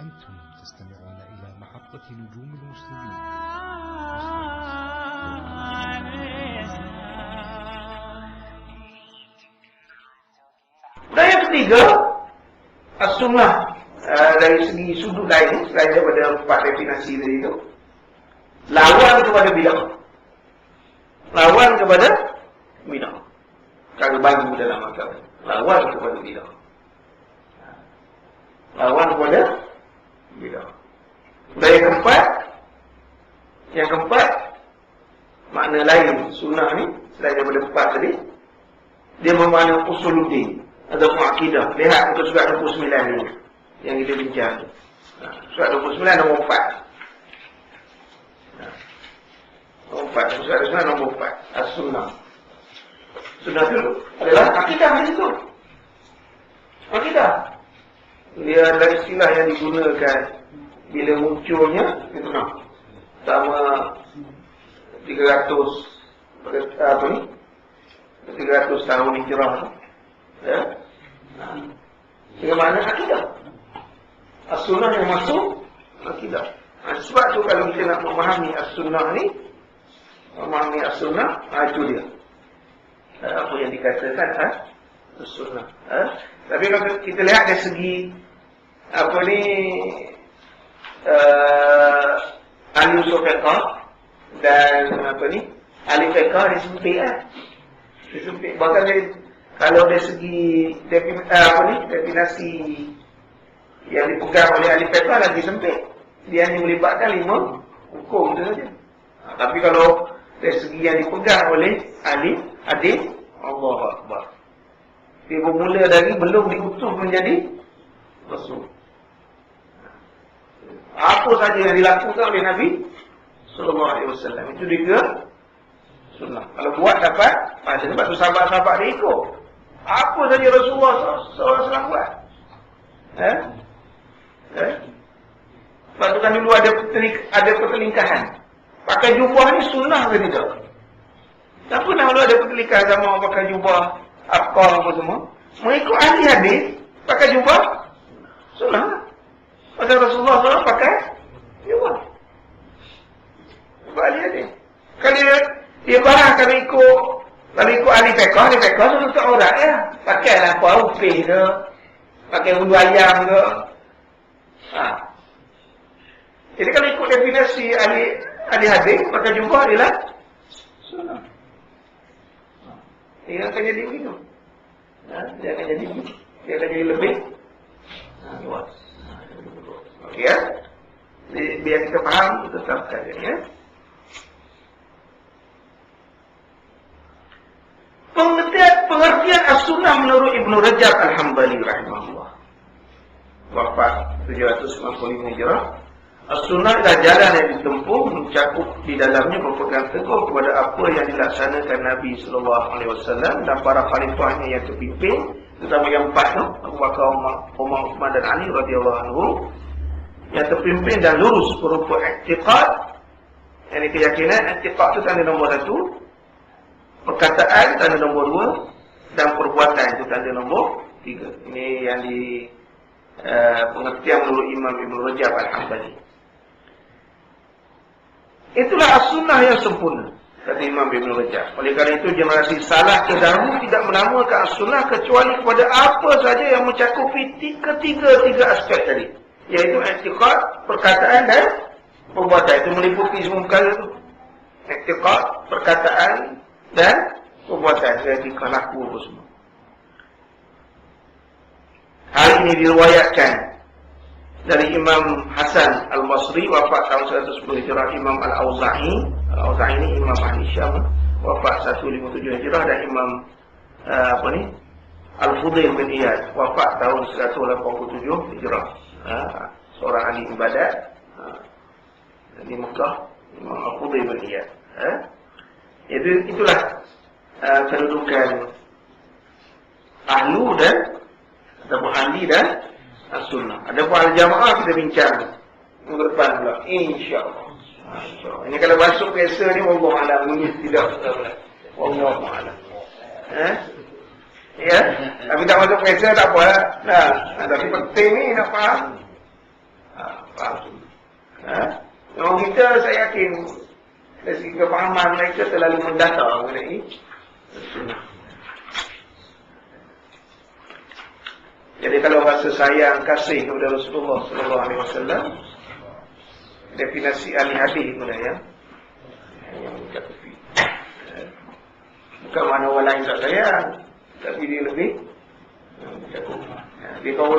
أنتم تستمعون إلى محطة نجوم المسلمين Dan yang ketiga, uh, dari segi sudut lain, selain daripada empat definisi tadi itu, lawan kepada bid'ah. Lawan kepada bid'ah. Kalau baru dalam agama. Lawan kepada bid'ah. Lawan kepada. Dan yang keempat, yang keempat, makna lain sunnah ni, selain daripada empat tadi, dia bermakna usuluddin ataupun akidah. Lihat untuk surat 29 ni yang kita bincang. Ha, surat 29 nombor 4. Ha, nombor 4. Surat 29 nombor 4. As-Sunnah. Sunnah itu adalah akidah di situ. Akidah. Dia adalah istilah yang digunakan bila munculnya itu nak. Sama 300 apa ni? 300 tahun hijrah. Ya. Sehingga mana akidah. As-sunnah yang masuk akidah. Nah, sebab tu kalau kita nak memahami as-sunnah ni, memahami as-sunnah, nah, itu dia. Apa yang dikatakan ha? as-sunnah. Ha? Tapi kalau kita lihat dari segi apa ni uh, ahli usul fiqh dan apa ni ahli fiqh dia sempit eh. Dia sempit. Bahkan dia kalau dari segi defin, uh, apa ni definasi yang dipegang oleh ahli fiqh lagi sempit. Dia hanya melibatkan lima hukum itu saja. Ha, tapi kalau dari segi yang dipegang oleh ahli hadis, Allah Akbar. Dia bermula dari belum diutus menjadi rasul. Apa saja yang dilakukan oleh Nabi sallallahu alaihi wasallam itu juga sunnah. Kalau buat dapat, macam sebab sahabat-sahabat dia ikut. Apa saja Rasulullah SAW buat? Eh? Eh? Sebab tu kan dulu ada ada pertelingkahan. Pakai jubah ni sunnah ke tidak? Tak pernah dulu ada pertelingkahan sama pakai jubah apa apa semua. Mengikut ahli hadis, pakai jubah sunnah. Pasal Rasulullah SAW pakai jubah. Sebab ahli hadis. Kalau dia, dia barang kalau ikut kalau ikut ahli fiqh, ahli fiqh tu tutup aurat ya. Pakai lah apa, upih ke. Pakai ulu ayam ke. Ha. Jadi kalau ikut definisi ahli ahli hadis, maka jumpa adalah sunnah. Ha. Dia akan jadi begitu. Ha? Dia akan jadi. Dia akan jadi lebih. Ha, luas. Okey ya. Biar kita faham, kita terapkan ya. Pengertian, pengertian as-sunnah menurut Ibnu Rajab Al-Hambali rahimahullah. Wafat 795 Hijrah. As-sunnah adalah jalan yang ditempuh mencakup di dalamnya berpegang teguh kepada apa yang dilaksanakan Nabi sallallahu alaihi wasallam dan para khalifahnya yang terpimpin, terutama yang empat tu, Abu Bakar, Umar, Umar dan Ali radhiyallahu anhu yang terpimpin dan lurus berupa i'tiqad yang keyakinan i'tiqad itu tanda nombor satu perkataan tanda nombor dua dan perbuatan itu tanda nombor tiga. Ini yang di uh, pengertian menurut Imam Ibn Rajab Al-Hambali. Itulah as-sunnah yang sempurna kata Imam Ibn Rajab. Oleh kerana itu generasi salah terdahulu tidak menamakan as-sunnah kecuali kepada apa saja yang mencakupi ketiga-tiga aspek tadi. Iaitu i'tiqad, perkataan dan perbuatan. Itu meliputi semua perkara itu. I'tiqad, perkataan dan perbuatan tingkah laku apa semua. Hal ini diriwayatkan dari Imam Hasan Al-Basri wafat tahun 110 Hijrah Imam Al-Auza'i Al-Auza'i ini Imam Ahli Syam wafat 157 Hijrah dan Imam uh, apa ni Al-Fudail bin Iyad wafat tahun 187 Hijrah uh, seorang ahli ibadat uh, di Mekah Imam Al-Fudail bin Iyad uh, itu itulah uh, kedudukan ahlu dan ataupun ahli dan as-sunnah. Ada pun al-jamaah kita bincang minggu depan pula. InsyaAllah. Insya Ini kalau masuk biasa ni, Allah alam. Ini tidak. Allah alam. Eh? Ya? Tapi tak masuk biasa tak apa. Nah, tapi penting ni nak faham. Ha, faham? Ha? Memang kita saya yakin dari segi kefahaman mereka terlalu mendata mengenai. Jadi kalau rasa sayang kasih kepada Rasulullah sallallahu alaihi wasallam definisi ahli hadis pun ya. Bukan mana orang lain tak sayang, tapi dia lebih Dia tahu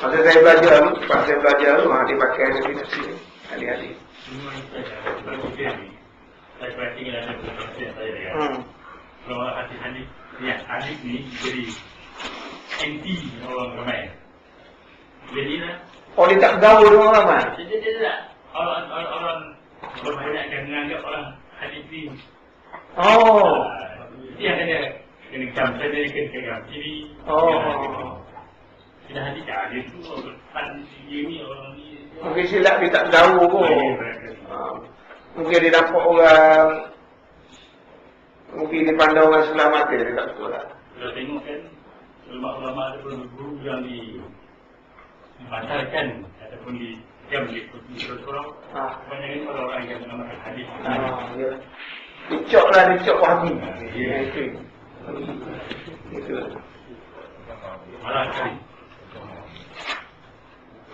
Masa saya belajar tu, pas saya belajar tu, ha, dia pakai definisi ahli hadis. Semua saya saya perhatikan ada perhatian saya ya. Hmm. Kalau hadis-hadis, ya hadis ni jadi anti orang ramai. Jadi lah, Oh dia tak gaul dengan orang ramai. jadi dia tak orang orang orang kebanyakan menganggap orang hadis ni. Oh. ah, Dia kena kena jam saya dia kena kena TV. Oh. Kita hadis tak ada tu orang hadis ni orang ni. Mungkin silap dia tak gaul pun. Ha. Mungkin dia nampak orang Mungkin dia pandang orang sebelah mata dia tak betul lah. Kalau tengok kan ulama-ulama ada guru yang di dibatalkan ataupun di jam di orang Ha. kebanyakan orang-orang yang mengamalkan hadis. Ha, ya. Dicok lah, dicok wahabi. Ya, itu. Itu.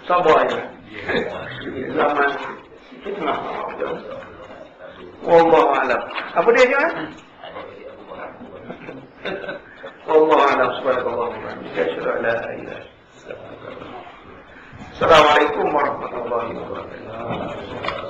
Sabar ya. Zaman fitnah. Wallahu a'lam. Apa dia cakap? Wallahu a'lam. Assalamualaikum warahmatullahi wabarakatuh.